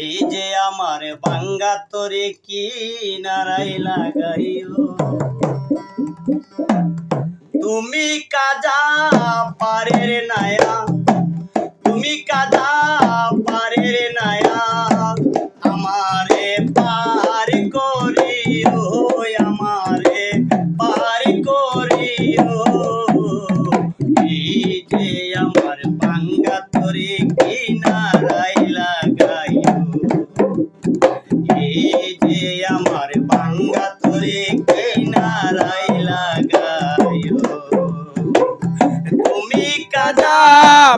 এই যে আমার বাঙ্গা তোরে কি নারাই লাগাইও তুমি কাজা পারের নায়া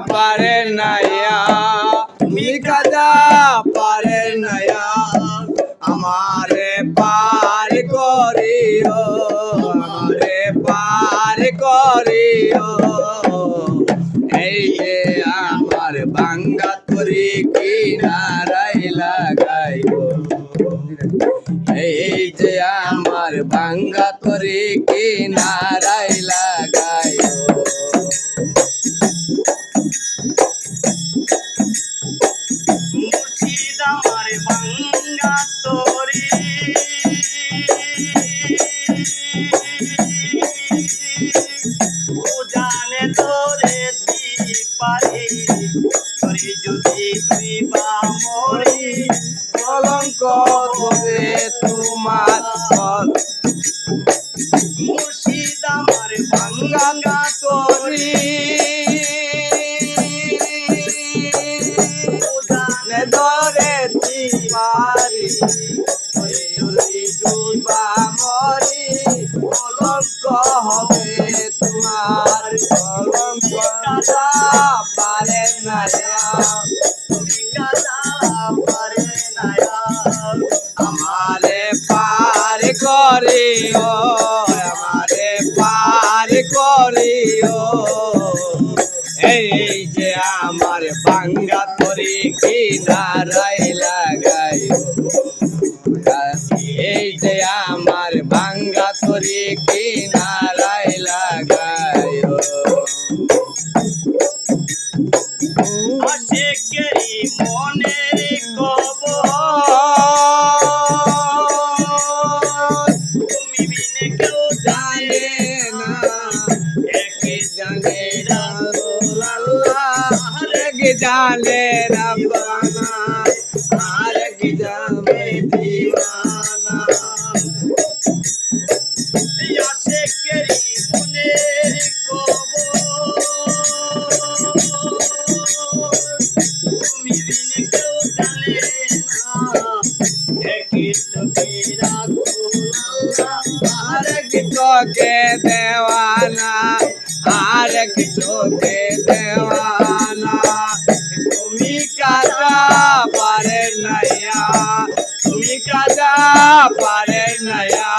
পারে নাইয়া তুমি কাজা পারে নাইয়া আমারে পার করিও, আমারে পার করিও। এই যে আমার বাঙ্গা তরি কিনারাই লাগাইও এই যে আমার বাঙ্গা তরি কিনারাই পারে। তোরে যদি তুই বা কলঙ্ক হবে তোমার মুর্শিদ আমার বাঙ্গা তোরে ধরে তিমারি ডুবা মরি, কলঙ্ক হবে আমারে পার করিও আমারে পার করিও এই যে আমার বাঙ্গা তরি কিনারাই লাগাইও এই যে আমার বাঙ্গা তরি আশেকেরি মনের খবর তুমি বিনে কেউ জানে না একে জানে রব্বানা আর তোকে দেওয়ানা আর তোকে দেওয়ানা তুমি কাজা পারে নাইয়া তুমি কাজা পারে নাইয়া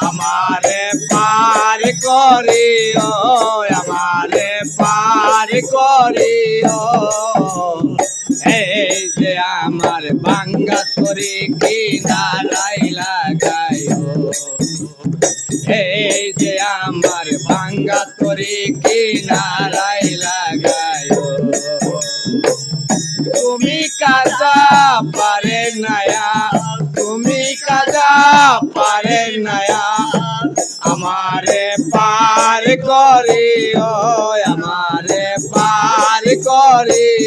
আমারে পার করিও আমারে পার করিও যে আমার বাঙ্গা তরি কিনারাই লাগাইও। এই যে আমার বাঙ্গা তরি কিনারাই লাগাইও। তুমি কাজা পারে নায়া, তুমি কাজা পারে নায়া, আমারে পার করিও, আমারে পার করিও।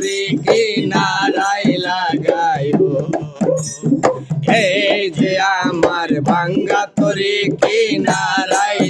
ভাঙ্গা কিনারায় লাগাইও এই যে আমার ভাঙ্গা তরি কিনারাই